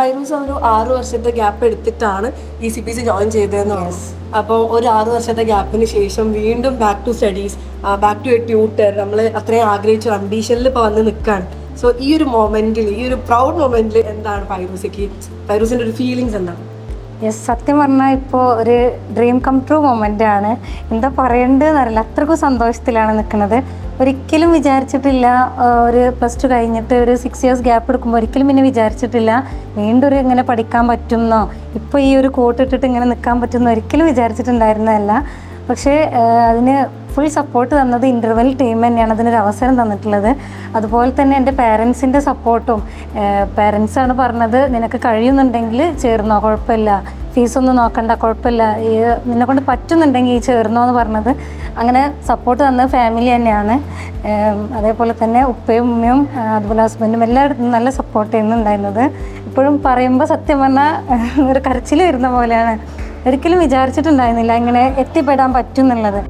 Fairuz ഒരു ആറ് വർഷത്തെ ഗ്യാപ്പ് എടുത്തിട്ടാണ് E C P C join ചെയ്തതെന്ന് പറഞ്ഞു അപ്പോൾ ഒരു ആറ് വർഷത്തെ ഗ്യാപ്പിന് ശേഷം വീണ്ടും back to studies back to a tutor നമ്മൾ അത്രയും ആഗ്രഹിച്ച അംബീഷനിൽ ഇപ്പോൾ വന്ന് നിൽക്കുകയാണ് സോ ഈ ഒരു മൊമെന്റിൽ ഈ ഒരു പ്രൗഡ് മൊമെന്റിൽ എന്താണ് ഫൈറൂസിക്ക് ഫൈറൂസിന്റെ ഒരു ഫീലിങ്സ് എന്താണ്? യെസ് സത്യം പറഞ്ഞാൽ ഇപ്പോൾ ഒരു ഡ്രീം കം ട്രൂ മൊമെന്റ് ആണ്. എന്താ പറയേണ്ടതെന്ന് അറിയില്ല. അത്രക്കും സന്തോഷത്തിലാണ് നിൽക്കുന്നത് ഒരിക്കലും വിചാരിച്ചിട്ടില്ല ഒരു പ്ലസ് ടു കഴിഞ്ഞിട്ട് ഒരു സിക്സ് ഇയേഴ്സ് ഗ്യാപ്പ് എടുക്കുമ്പോൾ ഒരിക്കലും പിന്നെ വിചാരിച്ചിട്ടില്ല വീണ്ടും ഒരു ഇങ്ങനെ പഠിക്കാൻ പറ്റുമെന്നോ ഇപ്പോൾ ഈ ഒരു കോട്ട് ഇട്ടിട്ട് ഇങ്ങനെ നിൽക്കാൻ പറ്റുമെന്നോ ഒരിക്കലും വിചാരിച്ചിട്ടുണ്ടായിരുന്നതല്ല. പക്ഷേ അതിന് ഫുൾ സപ്പോർട്ട് തന്നത് ഇന്റർവെൽ ടീം തന്നെയാണ് അതിനൊരു അവസരം തന്നിട്ടുള്ളത്. അതുപോലെ തന്നെ എന്റെ പേരൻസിന്റെ സപ്പോർട്ടും പേരൻസാണ് പറഞ്ഞത് നിനക്ക് കഴിയുന്നുണ്ടെങ്കിൽ ചേർന്നോ കുഴപ്പമില്ല. ഫീസൊന്നും നോക്കണ്ട കുഴപ്പമില്ല. ഈ നിന്നെ കൊണ്ട് പറ്റുന്നുണ്ടെങ്കിൽ ഈ ചേർന്നോ എന്ന് പറഞ്ഞത് അങ്ങനെ സപ്പോർട്ട് തന്നത് ഫാമിലി തന്നെയാണ്. അതേപോലെ തന്നെ ഉപ്പയും ഉമ്മയും അതുപോലെ ഹസ്ബൻഡും എല്ലായിടത്തും നല്ല സപ്പോർട്ട് ചെയ്യുന്നുണ്ടായിരുന്നത് ഇപ്പോഴും പറയുമ്പോൾ സത്യം പറഞ്ഞാൽ ഒരു കരച്ചിൽ വരുന്ന പോലെയാണ്. ഒരിക്കലും വിചാരിച്ചിട്ടുണ്ടായിരുന്നില്ല ഇങ്ങനെ എത്തിപ്പെടാൻ പറ്റും എന്നുള്ളത്.